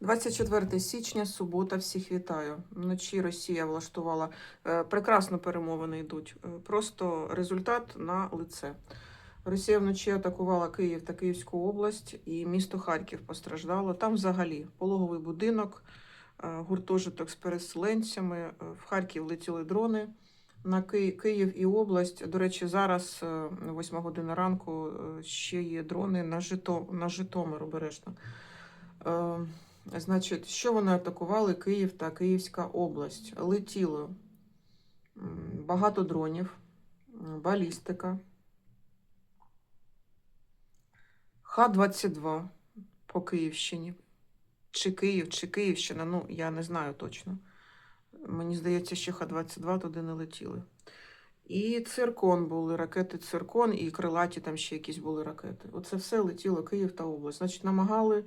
24 січня, субота, всіх вітаю. Вночі Росія влаштувала е, прекрасно перемовини йдуть. Е, Просто результат на лице. Росія вночі атакувала Київ та Київську область, і місто Харків постраждало. Там взагалі пологовий будинок, е, гуртожиток з переселенцями. В Харків летіли дрони. На Ки- Київ і область. До речі, зараз, е, 8 година ранку, ще є дрони на, Жито... на Житомир обережно. Е, Значить, що вони атакували Київ та Київська область? Летіло багато дронів, балістика, Х-22 по Київщині. Чи Київ, чи Київщина, ну я не знаю точно. Мені здається, що Х-22 туди не летіли. І циркон були, ракети циркон, і крилаті там ще якісь були ракети. Оце все летіло Київ та область. Значить, намагали,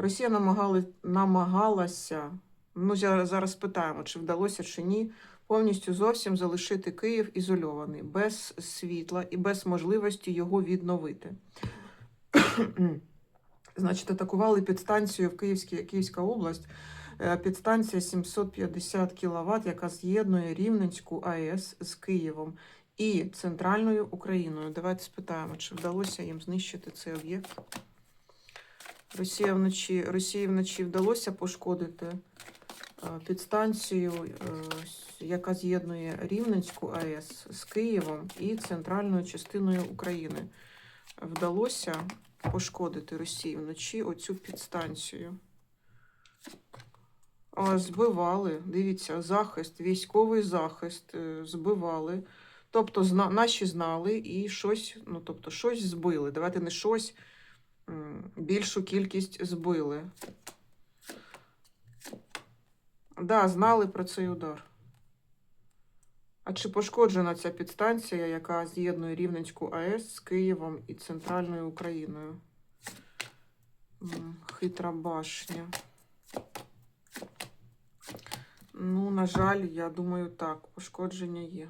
Росія намагали, намагалася, ну зараз, питаємо, чи вдалося, чи ні, повністю зовсім залишити Київ ізольований, без світла і без можливості його відновити. Значить, атакували підстанцію в Київській, Київська область. Е, Підстанція 750 кВт, яка з'єднує Рівненську АЕС з Києвом і центральною Україною. Давайте спитаємо, чи вдалося їм знищити цей об'єкт. Росія вночі, Росії вночі вдалося пошкодити е, підстанцію, е, яка з'єднує Рівненську АЕС з Києвом і центральною частиною України. Вдалося пошкодити Росії вночі оцю підстанцію. Збивали, дивіться, захист, військовий захист е, збивали. Тобто зна, наші знали і щось, ну тобто щось збили. Давайте не щось, більшу кількість збили. Да, знали про цей удар. А чи пошкоджена ця підстанція, яка з'єднує Рівненську АЕС з Києвом і Центральною Україною? Хитра башня. Ну, на жаль, я думаю, так, пошкодження є.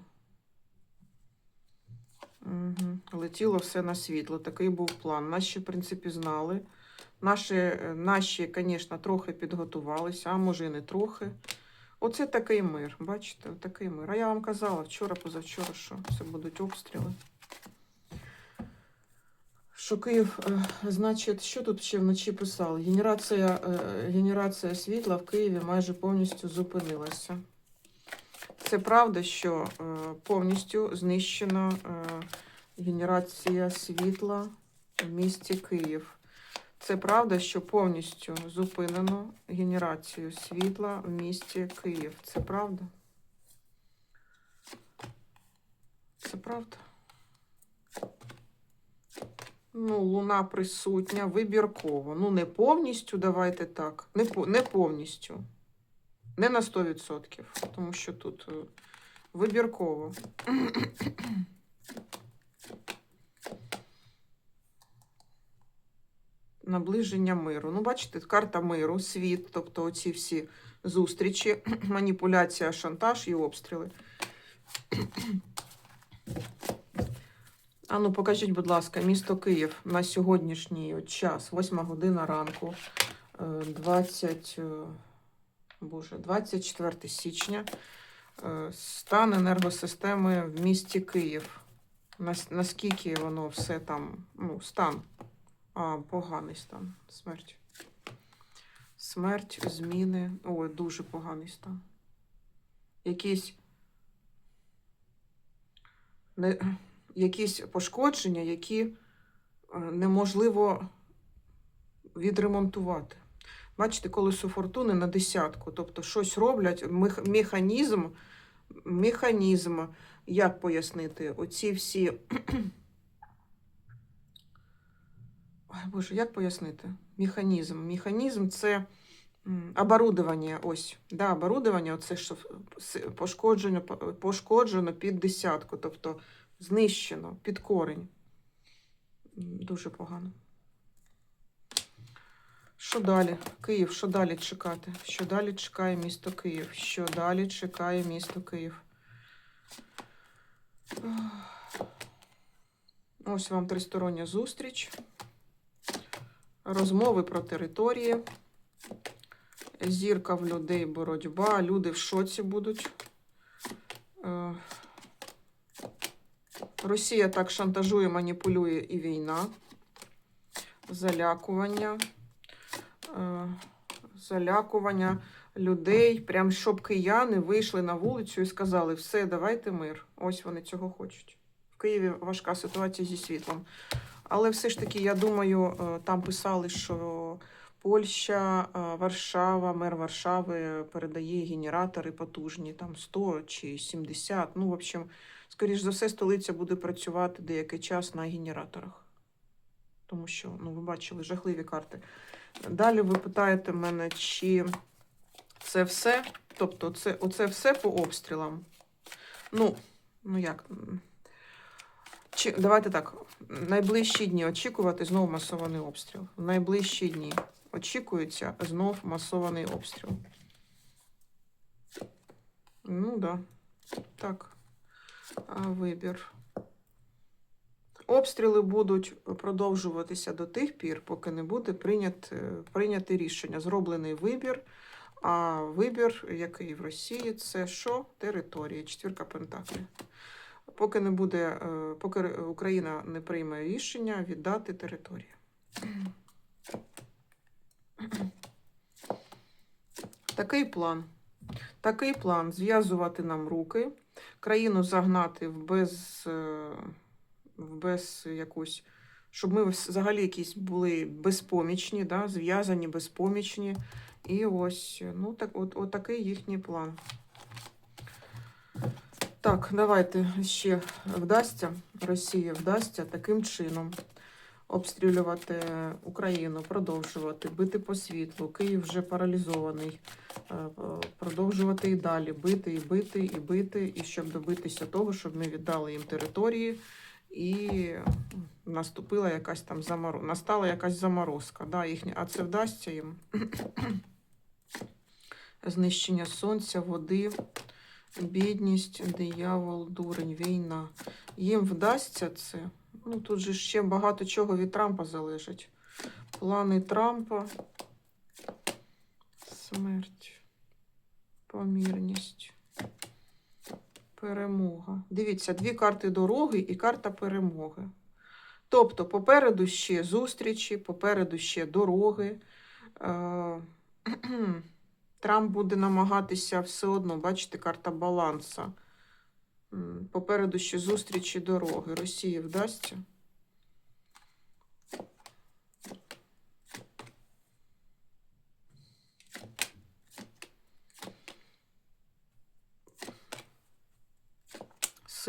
Угу. Летіло все на світло. Такий був план. Наші, в принципі, знали. Наші, е, наші, звісно, трохи підготувалися, а може і не трохи. Оце такий мир. Бачите, такий мир. А я вам казала вчора, позавчора, що це будуть обстріли. Що Київ, е, значить, що тут ще вночі писали? Генерація, е, генерація світла в Києві майже повністю зупинилася. Це правда, що е, повністю знищена е, генерація світла в місті Київ. Це правда, що повністю зупинено генерацію світла в місті Київ. Це правда? Це правда? Ну, луна присутня, вибірково. Ну, не повністю, давайте так. Не, не повністю. Не на 100%, тому що тут е, вибірково. Наближення миру. Ну, бачите, карта миру, світ, тобто оці всі зустрічі, маніпуляція, шантаж і обстріли. А ну, покажіть, будь ласка, місто Київ на сьогоднішній час, 8 година ранку, е, 20, е, боже, 24 січня. Е, Стан енергосистеми в місті Київ. Наскільки воно все там, ну, стан. А, поганий стан. Смерть. Смерть, зміни. Ой, дуже поганий стан. Якісь. Не, якісь пошкодження, які е, неможливо відремонтувати. Бачите, колесо фортуни на десятку. Тобто щось роблять, механізм, механізм, як пояснити, оці всі. Ой, Боже, як пояснити? Механізм. Механізм це м, оборудовання. Ось, да, оборудовання, оце що пошкоджено, пошкоджено під десятку, тобто знищено під корень. Дуже погано. Що далі? Київ, що далі чекати? Що далі чекає місто Київ? Що далі чекає місто Київ? Ось вам тристороння зустріч. Розмови про території. Зірка в людей боротьба. Люди в шоці будуть. Е, Росія так шантажує, маніпулює і війна. Залякування. Залякування людей, прям щоб кияни вийшли на вулицю і сказали: все, давайте мир. Ось вони цього хочуть. В Києві важка ситуація зі світлом. Але все ж таки, я думаю, е, там писали, що Польща, е, Варшава, мер Варшави передає генератори потужні, там 100 чи 70. Ну, в общем, скоріш за все, столиця буде працювати деякий час на генераторах. Тому що, ну, ви бачили жахливі карти. Далі ви питаєте мене, чи це все? Тобто, це, оце все по обстрілам. Ну, ну як? Чи, давайте так. Найближчі дні очікувати знов масований обстріл. В найближчі дні очікується знов масований обстріл. Ну, да. Так. Вибір. Обстріли будуть продовжуватися до тих пір, поки не буде прийнят, прийняте рішення. Зроблений вибір. А вибір, який в Росії, це що? Територія, четвірка пентаклів. Поки не буде, е, поки Україна не прийме рішення віддати територію. Такий план. Такий план зв'язувати нам руки, країну загнати в без, е, без якусь, щоб ми взагалі якісь були безпомічні, да, зв'язані, безпомічні. І ось, ну так, от, от такий їхній план. Так, давайте ще вдасться, Росія вдасться таким чином обстрілювати Україну, продовжувати, бити по світлу. Київ вже паралізований. Е, е, Продовжувати і далі бити, і бити, і бити, і щоб добитися того, щоб ми віддали їм території, і наступила якась там заморозка. Настала якась заморозка. Да, їхня, а це вдасться їм. Знищення сонця, води, бідність, диявол, дурень, війна. Їм вдасться це. Ну, тут же ще багато чого від Трампа залежить. Плани Трампа, смерть, помірність, перемога. Дивіться, дві карти дороги і карта перемоги. Тобто, попереду ще зустрічі, попереду ще дороги. Е, Трамп буде намагатися все одно, бачите, карта баланса. Попереду ще зустрічі дороги. Росії вдасться.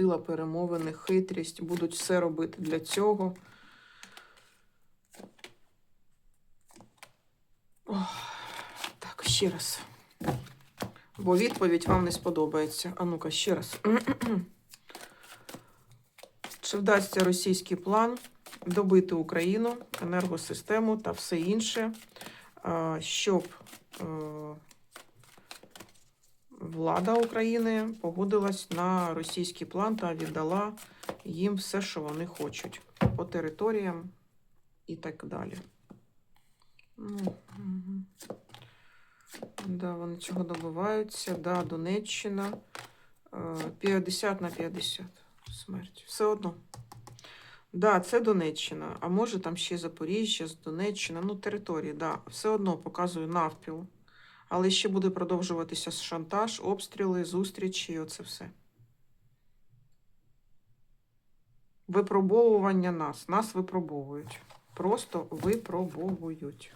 Сила перемовини, хитрість будуть все робити для цього. Ох, так, ще раз. Бо відповідь вам не сподобається. А ну-ка, ще раз. Чи вдасться російський план добити Україну, енергосистему та все інше, щоб е, влада України погодилась на російський план та віддала їм все, що вони хочуть по територіям і так далі. Ну. Да, вони цього добиваються. Да, Донеччина. е, 50 на 50. Смерть. Все одно. Да, це Донеччина. А може там ще Запоріжжя, Донеччина. Ну, території, да. Все одно показую навпіл. Але ще буде продовжуватися шантаж, обстріли, зустрічі, і оце все. Випробовування нас. Нас випробовують. Просто випробовують.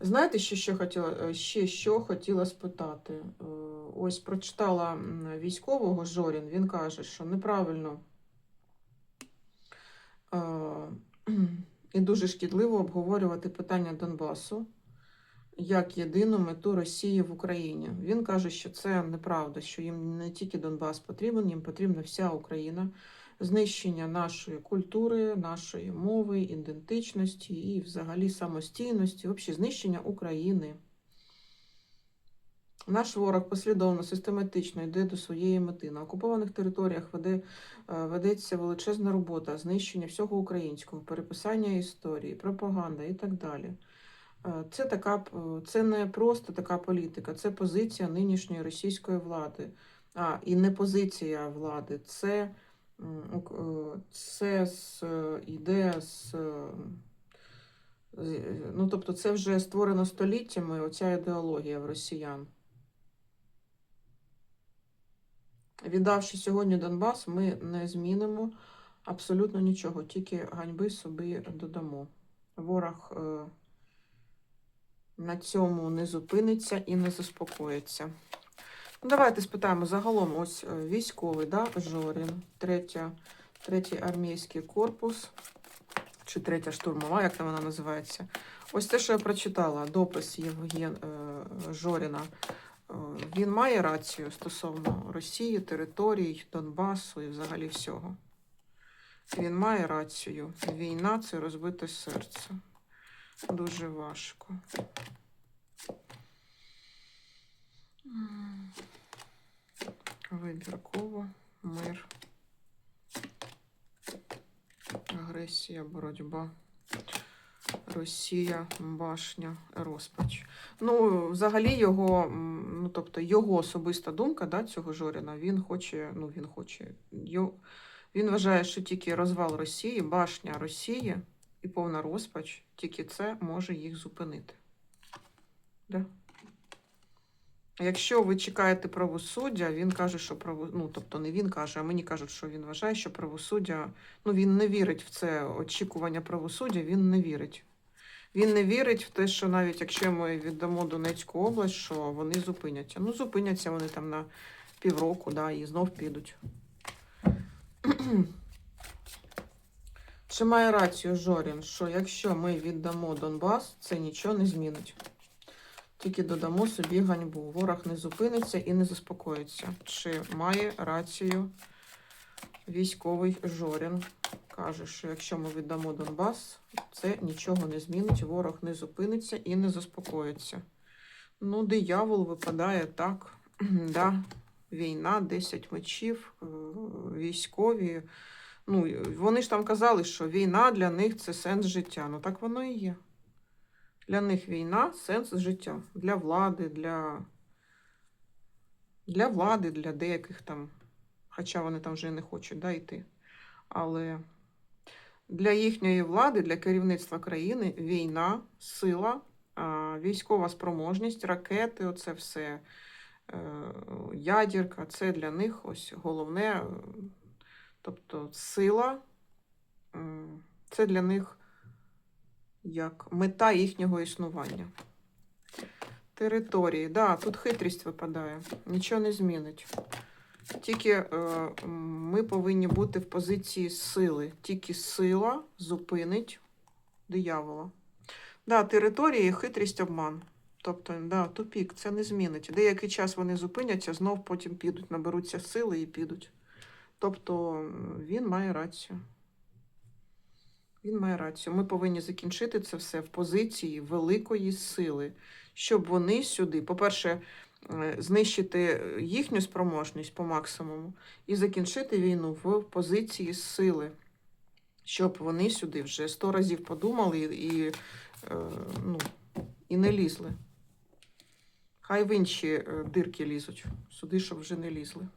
Знаєте, ще що хотіла, е, ще що хотіла спитати? Е, Ось прочитала військового Жорін, він каже, що неправильно е, і дуже шкідливо обговорювати питання Донбасу як єдину мету Росії в Україні. Він каже, що це неправда, що їм не тільки Донбас потрібен, їм потрібна вся Україна, знищення нашої культури, нашої мови, ідентичності і взагалі самостійності, взагалі знищення України. Наш ворог послідовно, систематично йде до своєї мети. На окупованих територіях веде, е, ведеться величезна робота, знищення всього українського, переписання історії, пропаганда і так далі. Е, Це, така, це не просто така політика, це позиція нинішньої російської влади. А, і не позиція влади, це, е, це з, йде з- Ну, тобто, це вже створено століттями оця ідеологія в росіян. Віддавши сьогодні Донбас, ми не змінимо абсолютно нічого, тільки ганьби собі додамо. Ворог е, на цьому не зупиниться і не заспокоїться. Ну, давайте спитаємо загалом ось е, військовий, да, Жорін, третя, третій армійський корпус, чи третя штурмова, як там вона називається. Ось те, що я прочитала, допис Євген е, Жоріна. Е, Він має рацію стосовно Росії, територій, Донбасу і взагалі всього. Він має рацію. Війна це розбите серце. Дуже важко. Вибірково, мир, агресія, боротьба. Росія, башня, розпач. Ну, взагалі, його, ну, тобто, його особиста думка да, цього Жоріна, він хоче, ну, він хоче, йо, він вважає, що тільки розвал Росії, башня Росії і повна розпач, тільки це може їх зупинити. Да? Якщо ви чекаєте правосуддя, він каже, що право... ну, тобто не він каже, а мені кажуть, що він вважає, що правосуддя, ну він не вірить в це очікування правосуддя, він не вірить. Він не вірить в те, що навіть якщо ми віддамо Донецьку область, що вони зупиняться. Ну, зупиняться вони там на півроку, да, і знов підуть. Чи має рацію Жорін, що якщо ми віддамо Донбас, це нічого не змінить. Тільки додамо собі ганьбу. Ворог не зупиниться і не заспокоїться. Чи має рацію військовий Жорін? Каже, що якщо ми віддамо Донбас, це нічого не змінить, ворог не зупиниться і не заспокоїться. Ну, диявол випадає так. да. Війна, 10 мечів, е, військові. Ну, вони ж там казали, що війна для них це сенс життя. Ну так воно і є. Для них війна сенс життя. Для влади, для, для влади, для деяких там, хоча вони там вже не хочуть да, йти. Але для їхньої влади, для керівництва країни війна, сила, військова спроможність, ракети, оце все, е, ядерка, це для них ось головне. е, Тобто сила, це для них як мета їхнього існування. Території, да, тут хитрість випадає, нічого не змінить. Тільки е, ми повинні бути в позиції сили. Тільки сила зупинить диявола. Да, території, хитрість, обман. Тобто, да, тупік, це не змінить. Деякий час вони зупиняться, знов потім підуть, наберуться сили і підуть. Тобто він має рацію. Він має рацію. Ми повинні закінчити це все в позиції великої сили, щоб вони сюди, по-перше, знищити їхню спроможність по максимуму і закінчити війну в позиції сили, щоб вони сюди вже сто разів подумали і, е, ну, і не лізли. Хай в інші е, дирки лізуть, сюди, щоб вже не лізли.